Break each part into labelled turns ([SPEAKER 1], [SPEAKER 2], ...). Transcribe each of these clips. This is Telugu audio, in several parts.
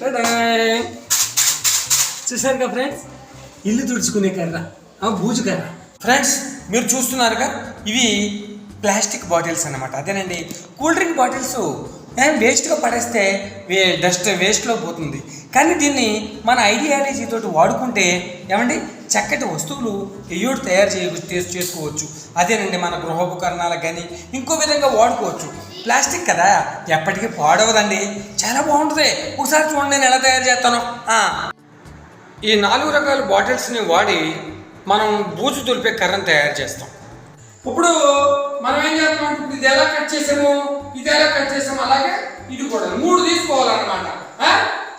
[SPEAKER 1] టడాయ్. చూసారుగా ఫ్రెండ్స్? ఇల్లు తుడుచుకునే కర్ర బూజు కర్ర. ఫ్రెండ్స్ మీరు చూస్తున్నారుగా ఇవి ప్లాస్టిక్ బాటిల్స్ అన్నమాట. అదేనండి కూల్ డ్రింక్ బాటిల్స్ వేస్ట్గా పడేస్తే వే డస్ట్ వేస్ట్లో పోతుంది. కానీ దీన్ని మన ఐడియాలజీ తోటి వాడుకుంటే ఏమండి చక్కటి వస్తువులు ఎయ్యోడు తయారు చేయ చేసుకోవచ్చు. అదేనండి మన గృహోపకరణాలకు కానీ ఇంకో విధంగా వాడుకోవచ్చు. ప్లాస్టిక్ కదా. ఎప్పటికీ పాడవదండి. చాలా బాగుంటుంది. ఒకసారి చూడండి నేను ఎలా తయారు చేస్తాను. ఈ నాలుగు రకాల బాటిల్స్ని వాడి మనం బూజు దులిపే కర్రను తయారు చేస్తాం. ఇప్పుడు మనం ఏం చేస్తాం ఇప్పుడు ఇది ఎలా కట్ చేసాము ఇది ఎలా కట్ చేసాము అలాగే ఇది కూడా. మూడు తీసుకోవాలన్నమాట.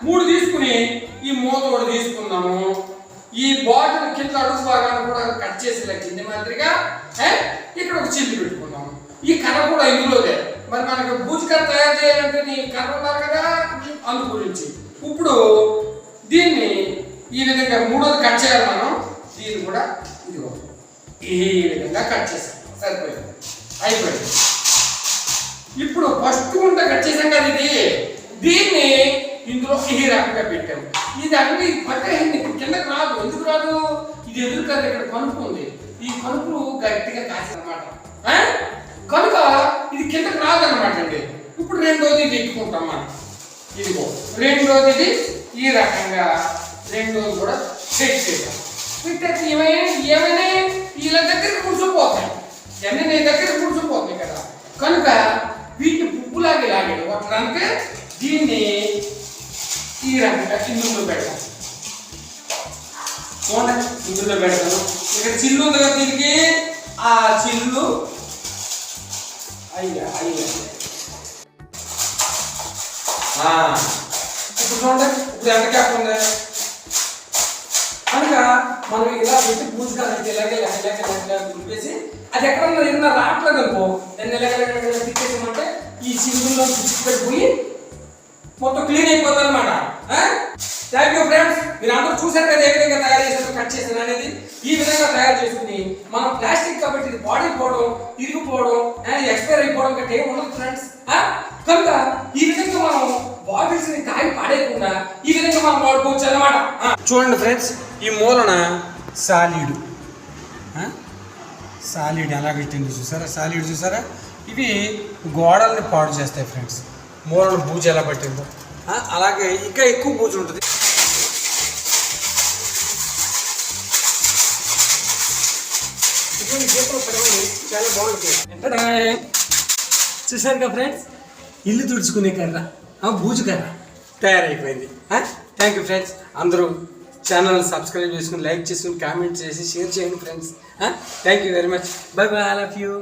[SPEAKER 1] మూడు తీసుకుని ఈ మూత కూడా తీసుకుందాము. ఈ బాటిల్ కింద అడుగు భాగాన్ని కూడా కట్ చేసి ఇలా మాదిరిగా ఇక్కడ ఒక చిల్లు పెట్టుకుందాము. ఈ కర్ర కూడా ఇందులోదే. మరి మనకు బూజు తయారు చేయాలంటే నీ కర్ర ఉండాలి కదా? అందు గురించి. ఇప్పుడు దీన్ని ఈ విధంగా మూడోది కట్ చేయాలి మనం. దీన్ని కూడా ఇదిగో. ఈ విధంగా కట్ చేసాం సరిపోయింది. అయిపోయింది. ఇప్పుడు ఫస్ట్ ఉంట కట్ చేసాం కదా ఇది. దీన్ని ఇందులో ఈ రకంగా పెట్టాము ఇది అన్ని పట్టేసింది కిందకి రాదు. ఎందుకు రాదు? ఇది ఎదురు కదా. ఇక్కడ కనుపు ఉంది. ఈ కనుపులు గట్టిగా కాసిన కనుక ఇది కిందకి రాదు అనమాట అండి ఇప్పుడు రెండోది ఇది మనం ఇదిగో రెండోది ఈ రకంగా రెండోది కూడా సెట్ చేద్దాం. పెట్టేసి ఏమైనా ఏమైనా వీళ్ళ దగ్గర కూర్చోపోతాయి. ఎన్ని నీ దగ్గర కూర్చోపోతాయి కదా. కనుక వీటిని పువ్వులాగే లాగాడు కొట్టడానికి దీన్ని ఈ రకంగా ఇందులో పెడతాం. చూడండి ఇందులో పెడతాను. ఇక్కడ చిల్లు ఉంది కదా దీనికి. ఆ చిల్లు. అయ్యా అయ్యా. ఇప్పుడు చూడండి ఇప్పుడు ఎంత గ్యాప్ ఉంది? కనుక మనం ఇలా పెట్టి పూజగా ఇలాగే ఇలాగే ఇలాగే దులిపేసి అది ఎక్కడ ఉన్నది ఏదైనా రావట్లేదు అనుకో దాన్ని ఇలాగ ఇలాగ ఈ సింగుల్లో చిక్కు మొత్తం క్లీన్ అయిపోతుంది అనమాట థ్యాంక్ యూ ఫ్రెండ్స్ మీరు అందరూ చూసారు కదా ఏ విధంగా తయారు చేశారు కట్ చేశారు అనేది? ఈ విధంగా తయారు చేసుకుని మనం ప్లాస్టిక్ కాబట్టి ఇది పోవడం ఇరిగిపోవడం ఎక్స్పైర్ అయిపోవడం కంటే ఏం ఉండదు ఫ్రెండ్స్ కనుక ఈ విధంగా ఈ విధంగా మనం వాడుకోవచ్చు అనమాట చూడండి ఫ్రెండ్స్ ఈ మూలన సాలీడు. సాలీడ్ ఎలా పెట్టింది చూసారా? సాలీడ్ చూసారా? ఇవి గోడల్ని పాడు చేస్తాయి ఫ్రెండ్స్. మూలన బూజు ఎలా పట్టిందో. అలాగే ఇంకా ఎక్కువ బూజు ఉంటుంది. చాలా బాగుంటుంది. చూసారుగా ఫ్రెండ్స్? ఇల్లు తుడుచుకునే కర్ర బూజు కర్ర. తయారైపోయింది. థ్యాంక్ యూ ఫ్రెండ్స్ అందరూ ఛానల్ సబ్స్క్రైబ్ చేసుకుని లైక్ చేసుకుని కామెంట్ చేసి షేర్ చేయండి friends thank you very much bye bye I love you